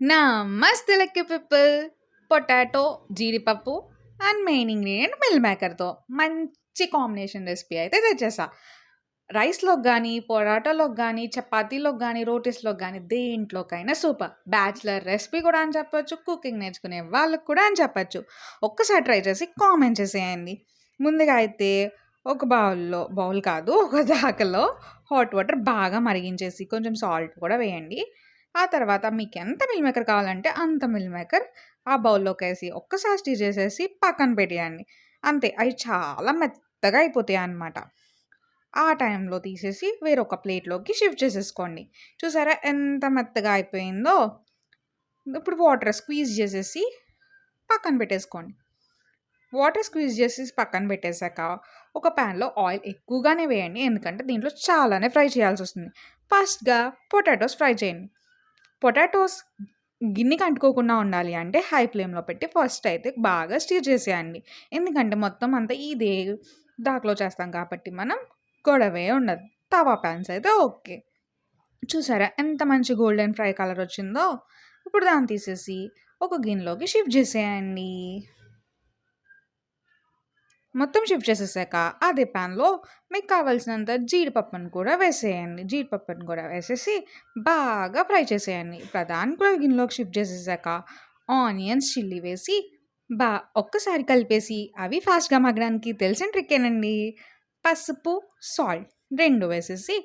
నమస్తే లెక్క people. Potato జీడిపప్పు అండ్ మెయిన్ ఇంగ్రీడియంట్ మిల్ మేకర్తో. మంచి కాంబినేషన్ రెసిపీ అయితే తెచ్చేసా రైస్లోకి కానీ పొటాటోలోకి కానీ చపాతీలోకి కానీ రోటీస్లోకి కానీ దేంట్లోకైనా సూపర్. బ్యాచిలర్ రెసిపీ కూడా అని చెప్పొచ్చు కుకింగ్ నేర్చుకునే వాళ్ళకి కూడా అని చెప్పొచ్చు. ఒక్కసారి ట్రై చేసి కామెంట్ చేసేయండి. ముందుగా అయితే ఒక బౌల్‌లో బౌల్ కాదు. ఒక దాకలో హాట్ వాటర్ బాగా మరిగించేసి కొంచెం సాల్ట్ కూడా వేయండి. ఆ తర్వాత మీకు ఎంత మిల్ మేకర్ కావాలంటే అంత మిల్ మేకర్ ఆ బౌల్లోకి వేసి ఒక్కసారి స్టీ చేసేసి పక్కన పెట్టేయండి. అంతే. అవి చాలా మెత్తగా అయిపోతాయి అన్నమాట ఆ టైంలో తీసేసి వేరొక ప్లేట్‌లోకి షిఫ్ట్ చేసేసుకోండి. చూసారా ఎంత మెత్తగా అయిపోయిందో? ఇప్పుడు వాటర్ స్క్వీజ్ చేసేసి పక్కన పెట్టేసుకోండి. వాటర్ స్క్వీజ్ చేసేసి పక్కన పెట్టేశాక ఒక ప్యాన్‌లో ఆయిల్ ఎక్కువగానే వేయండి. ఎందుకంటే దీంట్లో చాలానే ఫ్రై చేయాల్సి వస్తుంది ఫస్ట్‌గా పొటాటోస్ ఫ్రై చేయండి. పొటాటోస్ గిన్నెకి అంటుకోకుండా ఉండాలి అంటే హై ఫ్లేమ్‌లో పెట్టి ఫస్ట్ అయితే బాగా స్టీర్ చేసేయండి. ఎందుకంటే మొత్తం అంతా ఇదే దాకలో చేస్తాం కాబట్టి మనం గొడవే ఉండదు. తవా ప్యాన్స్ అయితే ఓకే. చూసారా ఎంత మంచి గోల్డెన్ ఫ్రై కలర్ వచ్చిందో? ఇప్పుడు దాన్ని తీసేసి ఒక గిన్నెలోకి షిఫ్ట్ చేసేయండి. మొత్తం షిఫ్ట్ చేసేసాక అదే ప్యాన్‌లో మీకు కావాల్సినంత జీడిపప్పును కూడా వేసేయండి. జీడిపప్పును కూడా వేసేసి బాగా ఫ్రై చేసేయండి. ప్రధాని కూడా గిన్నెలోకి షిఫ్ట్ చేసేసాక ఆనియన్స్, చిల్లీ వేసి బా ఒక్కసారి కలిపేసి అవి ఫాస్ట్‌గా మగ్గడానికి తెలిసిన ట్రిక్కేనండి. పసుపు, సాల్ట్ రెండు వేసేసి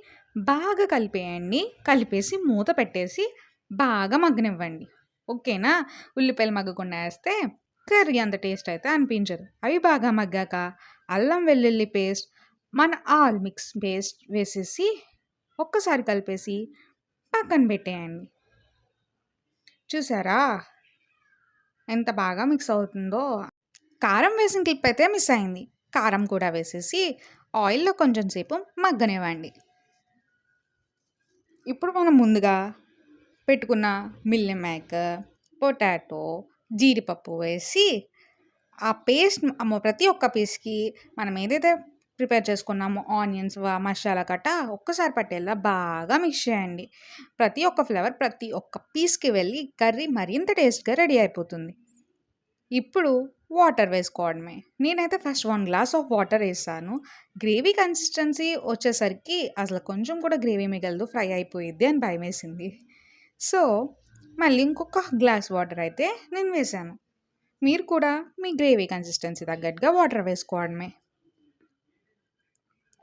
బాగా కలిపేయండి. కలిపేసి మూత పెట్టేసి బాగా మగ్గనివ్వండి. ఓకేనా? ఉల్లిపాయలు మగ్గకుండా వేస్తే కర్రీ అంత టేస్ట్ అయితే అనిపించదు. అవి బాగా మగ్గాక అల్లం వెల్లుల్లి పేస్ట్, మన ఆల్ మిక్స్ పేస్ట్ వేసేసి ఒక్కసారి కలిపేసి పక్కన పెట్టేయండి. చూసారా? ఎంత బాగా మిక్స్ అవుతుందో. కారం వేసిన క్లిప్ అయితే మిస్ అయింది. కారం కూడా వేసేసి ఆయిల్‌లో కొంచెం సేపు మగ్గనివ్వండి. ఇప్పుడు మనం ముందుగా పెట్టుకున్న మిల్ మేకర్, పొటాటో, జీడిపప్పు వేసి ఆ పేస్ట్ ప్రతి ఒక్క పీస్‌కి మనం ఏదైతే ప్రిపేర్ చేసుకున్నామో ఆనియన్స్, మసాలా కట్ట ఒక్కసారి పట్టేలా బాగా మిక్స్ చేయండి. ప్రతి ఒక్క ఫ్లేవర్ ప్రతి ఒక్క పీస్‌కి వెళ్ళి కర్రీ మరింత టేస్ట్‌గా రెడీ అయిపోతుంది. ఇప్పుడు వాటర్ వేసుకోవడమే. నేనైతే first one glass of water వేసాను గ్రేవీ కన్సిస్టెన్సీ వచ్చేసరికి అసలు కొంచెం కూడా గ్రేవీ మిగలదు. ఫ్రై అయిపోయిద్ది అని భయమేసింది. సో, మళ్ళీ ఇంకొక గ్లాస్ వాటర్ అయితే నేను వేశాను. మీరు కూడా మీ గ్రేవీ కన్సిస్టెన్సీ తగ్గట్టుగా వాటర్ వేసుకోవడమే.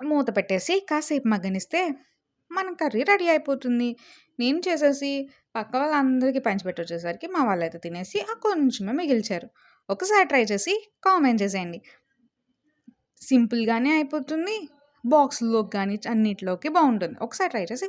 మూత పెట్టేసి కాసేపు మగ్గనిస్తే మన కర్రీ రెడీ అయిపోతుంది. నేను చేసేసి పక్క వాళ్ళందరికీ పంచిపెట్టొచ్చేసరికి మా వాళ్ళైతే తినేసి ఆ కొంచెమే మిగిల్చారు. ఒకసారి ట్రై చేసి కామెంట్ చేసేయండి. సింపుల్‌గానే అయిపోతుంది. బాక్స్‌లోకి కానీ అన్నిటిలోకి బాగుంటుంది ఒకసారి ట్రై చేసి